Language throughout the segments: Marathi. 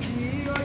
Tranquilo,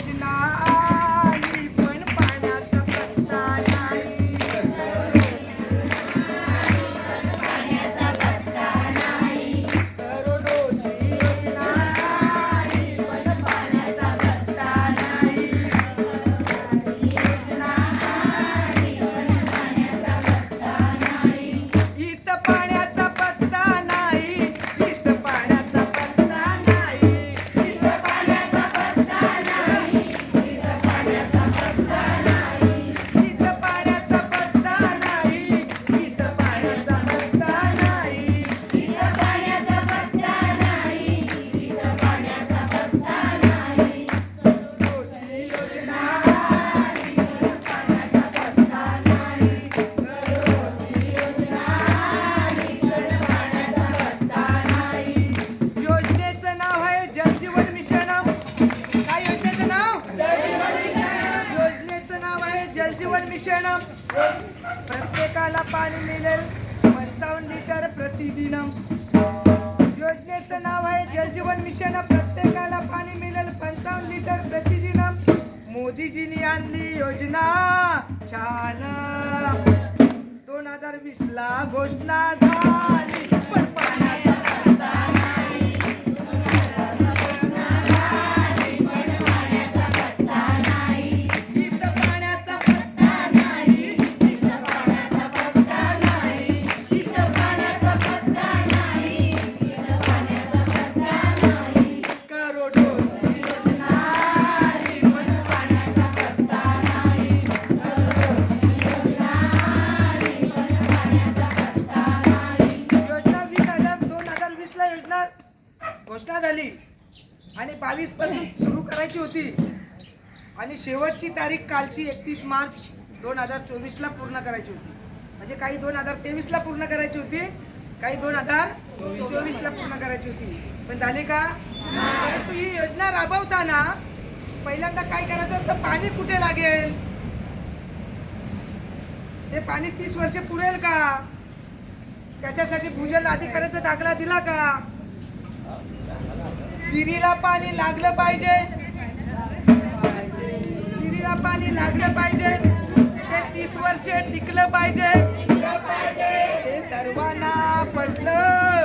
जलजीवन प्रत्येकाला पाणी मिळेल. पंचावन्न लिटर प्रतिदिन योजनेचं नाव आहे जलजीवन मिशन. प्रत्येकाला पाणी मिळेल. पंचावन्न लिटर प्रतिदिन मोदीजीनी आणली योजना. छान. दोन हजार वीस ला घोषणा झाली. बावीसपासून सुरू करायची होती. आणि शेवटची तारीख कालची एकतीस मार्च दोन हजार चोवीस ला पूर्ण करायची होती. म्हणजे काही दोन हजार तेवीस ला पूर्ण करायची होती काही दोन हजार चोवीस ला पूर्ण करायची होती. पण झाली का? परंतु ही योजना राबवताना पहिल्यांदा काय करायचं होतं? पाणी कुठे लागेल? ते पाणी तीस वर्ष पुरेल का? त्याच्यासाठी भूजल अधिकाऱ्याचा दाखला दिला का? विहिरीला पाणी लागलं पाहिजे. विहिरीला पाणी लागलं पाहिजे. ते तीस वर्ष टिकलं पाहिजे. हे सर्वांना पटलं.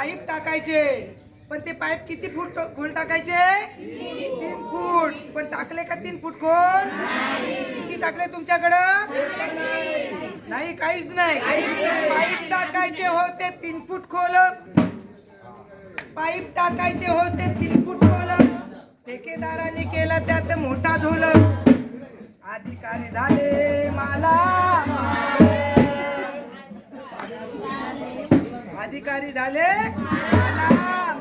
पाईप टाकायचे. पण ते पाईप किती फूट खोल टाकायचे? तीन फूट. पण टाकले का तीन फूट खोल? किती टाकले तुमच्याकडं? नाही काहीच नाही. पाईप टाकायचे होते तीन फूट खोल. पाईप टाकायचे होते तीन फूट खोल. ठेकेदाराने केला त्यात मोठा झोल. अधिकारी झाले मला. अधिकारी झाले.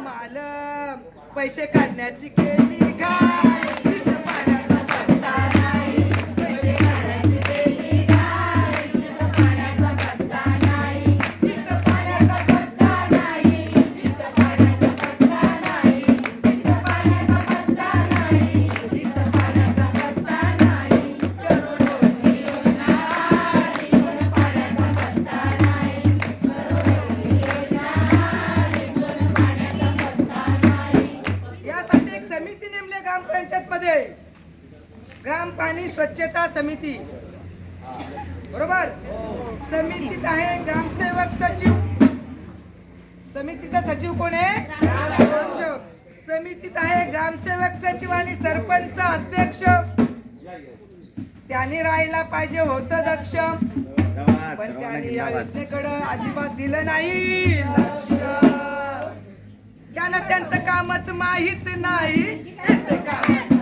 मालम. पैसे काढण्याची केली का नेमली ग्रामपंचायत मध्ये ग्राम पाणी स्वच्छता समिती. बरोबर? समितीत आहे ग्रामसेवक सचिव. समितीचा सचिव कोण आहे? ग्रामसेवक. समितीत आहे ग्रामसेवक सचिव आणि सरपंच अध्यक्ष. त्यांनी राहायला पाहिजे होतं दक्ष. पण त्यांनी या योजनेकडे अजिबात दिलं नाही. त्यांना त्यांचं कामच माहीत नाही ते काम